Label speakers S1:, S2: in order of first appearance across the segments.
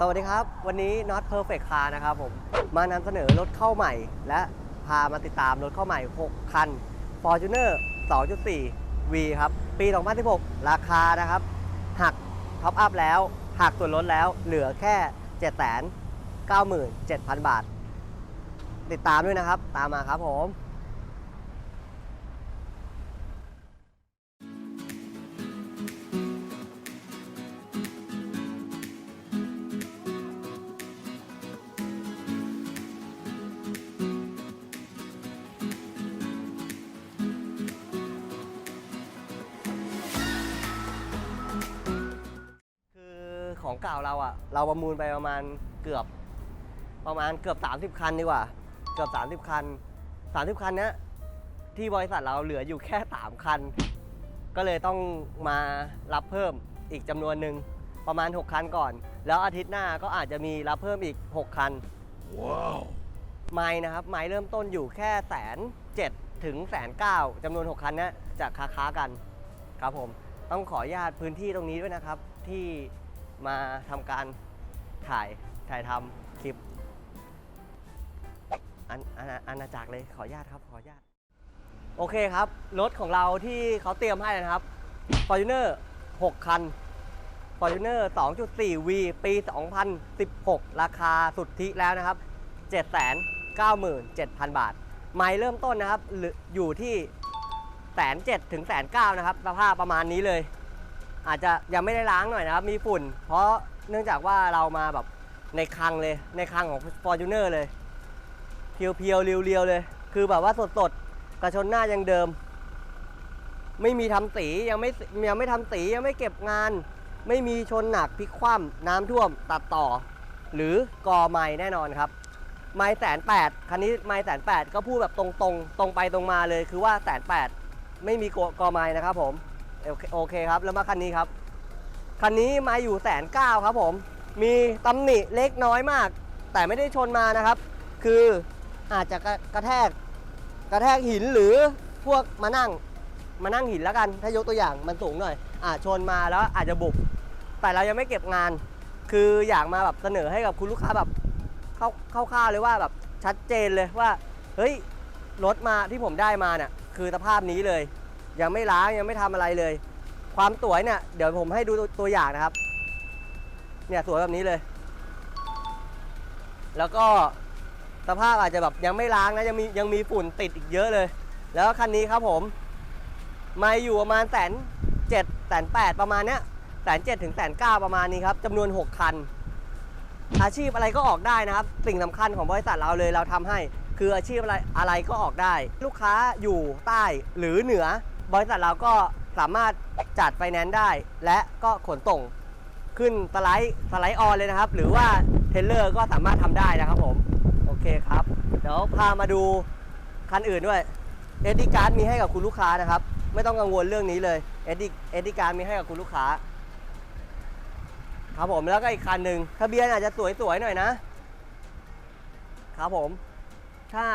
S1: สวัสดีครับ วันนี้ Not Perfect Car นะครับผม มานำเสนอรถเข้าใหม่ และพามาติดตามรถเข้าใหม่ 6 คัน Fortuner 2.4 V ครับ ปี 2016 ราคานะครับ หักท็อปอัพแล้ว หักส่วนลดแล้วเหลือแค่ 797,000 บาท ติดตามด้วยนะครับ ตามมาครับผม ของเก่าเราอะเราประมูลไปประมาณเกือบ ประมาณเกือบ 30 คันดีกว่า เกือบ 30 คัน 30 คันเนี้ยที่บริษัทเราเหลืออยู่แค่ 3 คัน ก็เลยต้องมารับเพิ่มอีกจำนวนหนึ่งประมาณ 6 คันก่อน แล้วอาทิตย์หน้าก็อาจจะมีรับเพิ่มอีก 6 คัน
S2: ว้าว
S1: ไม้นะครับไม้เริ่มต้นอยู่แค่แสนเจ็ดถึงแสนเก้าจำนวน 6 คันเนี้ยจะค้าค้าๆกัน ครับผม ต้องขออนุญาตพื้นที่ตรงนี้ด้วยนะครับ ที่ มาทำการถ่ายถ่ายทำคลิปอันอันอาณาจักรเลยขออนุญาตครับขออนุญาต โอเคครับ รถของเราที่เขาเตรียมให้นะครับ Fortuner 6 คัน Fortuner 2.4V ปี 2016 ราคาสุทธิแล้วนะครับ 797,000 บาท ไมล์เริ่มต้นนะครับอยู่ที่แสนเจ็ดถึงแสนเก้านะครับ สภาพประมาณนี้เลย อาจจะยังไม่ได้ล้างหน่อยนะครับมีฝุ่น เพราะเนื่องจากว่าเรามาแบบในคลังเลยในคลังของ Fortuner เลย เพียวๆเรียวๆเลย คือแบบว่าสดๆกระชนหน้ายังเดิม ไม่มีทำสียังไม่ยังไม่ทำสียังไม่เก็บงาน ไม่มีชนหนักพลิกคว่ำน้ำท่วมตัดต่อ หรือกอไม้แน่นอนครับไม้แสนแปดคันนี้ไม้แสนแปดก็พูดแบบตรงๆ ตรงไปตรงมาเลย คือว่าแสนแปดไม่มีกอกอไม้นะครับผม โอเคโอเคครับ แล้วมาคันนี้ครับ คันนี้มาอยู่แสนเก้าครับผม มีตำหนิเล็กน้อยมาก แต่ไม่ได้ชนมานะครับ คืออาจจะกระกระแทก กระแทกหินหรือพวกมานั่ง มานั่งหินแล้วกัน ถ้ายกตัวอย่างมันสูงหน่อยอ่าชนมาแล้วอาจจะบุบ แต่เรายังไม่เก็บงาน คืออยากมาแบบเสนอให้กับคุณลูกค้าแบบเข้าเข้าๆเลยว่าแบบชัดเจนเลยว่า เฮ้ยรถมาที่ผมได้มาเนี่ยคือสภาพนี้เลย ยังไม่ล้างยังไม่ทำอะไรเลย ความสวยเนี่ยเดี๋ยวผมให้ดูตัวอย่างนะครับ เนี่ยสวยแบบนี้เลย แล้วก็สภาพอาจจะแบบยังไม่ล้างนะยังมียังมีฝุ่นติดอีกเยอะเลย แล้วคันนี้ครับผมมาอยู่ประมาณแสนเจ็ดแสนแปดประมาณเนี้ยแสนเจ็ดถึงแสนเก้าประมาณนี้ครับจำนวน6คัน อาชีพอะไรก็ออกได้นะครับ สิ่งสำคัญของบริษัทเราเลยเราทำให้ คืออาชีพอะไรอะไรก็ออกได้ ลูกค้าอยู่ใต้หรือเหนือ บริษัทเราก็สามารถจัดไฟแนนซ์ได้ และก็ขนส่งขึ้นสไลด์สไลด์ออนเลยนะครับ หรือว่าเทรลเลอร์ก็สามารถทำได้นะครับผม โอเคครับ เดี๋ยวพามาดูคันอื่นด้วยเอดีการ์ดมีให้กับคุณลูกค้านะครับ ไม่ต้องกังวลเรื่องนี้เลยเอดีเอดีการ์ดมีให้กับคุณลูกค้า ครับผมแล้วก็อีกคันหนึ่งทะเบียนอาจจะสวยๆหน่อยนะครับผม ถ้า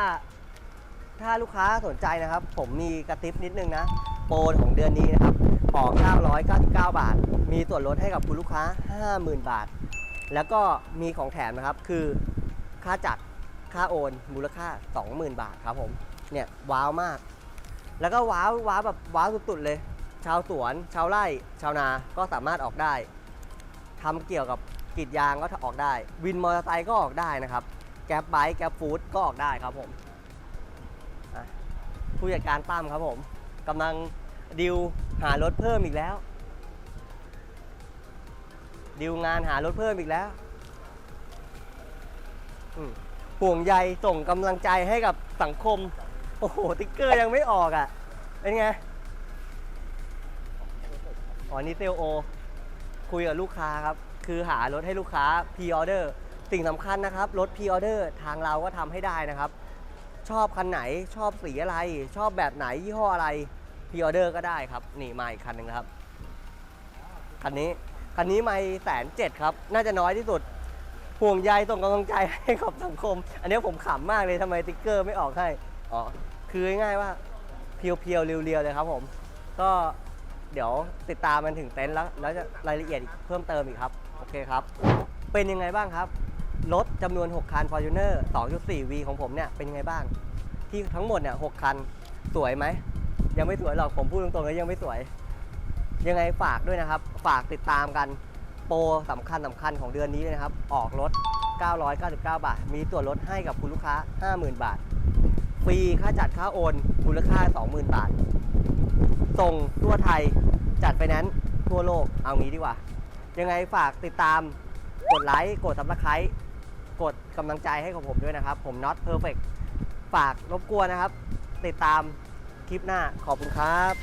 S1: ถ้าลูกค้าสนใจนะครับ ผมมีกระติบนิดนึงนะ โปรของเดือนนี้นะครับ ออก 999 บาท มีส่วนลดให้กับคุณลูกค้า 50,000 บาท แล้วก็มีของแถมนะครับ คือค่าจัด ค่าโอน มูลค่า 20,000 บาทครับผม เนี่ยว้าวมาก แล้วก็ว้าวว้าวแบบว้าวสุดๆเลย ชาวสวน ชาวไร่ ชาวนา ก็สามารถออกได้ทำเกี่ยวกับกีดยางก็ออกได้ วินมอเตอร์ไซค์ก็ออกได้นะครับ แก๊ปไบค์ แก๊ปฟู้ดก็ออกได้ครับผม ผู้จัดการตั้มครับผมกำลังดิวหารถเพิ่มอีกแล้ว ดิวงานหารถเพิ่มอีกแล้วห่วงใยส่งกำลังใจให้กับสังคม โอ้โหติ๊กเกอร์ยังไม่ออกอะ เป็นไง อ๋อนี่เซลโอ คุยกับลูกค้าครับ คือหารถให้ลูกค้าพ r ออเดอร์ สิ่งสำคัญนะครับ รถพ r ออเดอร์ทางเราก็ทำให้ได้นะครับ ชอบคันไหนชอบสีอะไร ชอบแบบไหนยี่ห้ออะไรพ r ออเดอร์ก็ได้ครับ นี่มาอีกคันหนึ่งครับ คันนี้ คันนี้ไม่แสนเจ็ดครับ น่าจะน้อยที่สุด ห่วงใยส่งกำลังใจให้กับสังคม อันนี้ผมขำมากเลยทำไมติ๊กเกอร์ไม่ออกให้ อ๋อ คือง่ายๆว่า เพียวๆ เรียวๆ เลยครับผม ก็เดี๋ยวติดตามมันถึงเต็นท์แล้ว แล้วจะรายละเอียดเพิ่มเติมอีกครับ โอเคครับ เป็นยังไงบ้างครับ รถจำนวน 6 คัน Fortuner 2.4V ของผมเนี่ยเป็นยังไงบ้าง ที่ทั้งหมดเนี่ย 6 คัน สวยไหม ยังไม่สวยหรอกผมพูดตรงๆเลยยังไม่สวย ยังไงฝากด้วยนะครับ ฝากติดตามกันโปรสำคัญสำคัญของเดือนนี้เลยนะครับ ออกรถ 999 บาท มีส่วนลดให้กับคุณลูกค้า 50,000 บาท ฟรีค่าจัดค่าโอนมูลค่า 20,000 บาท ส่งทั่วไทยจัดไฟแนนซ์ทั่วโลกเอางี้ดีกว่า ยังไงฝากติดตามกดไลค์ กดซับสไครต์ กดกำลังใจให้กับผมด้วยนะครับ ผม not perfect ฝากรบกวนนะครับ ติดตามคลิปหน้าขอบคุณครับ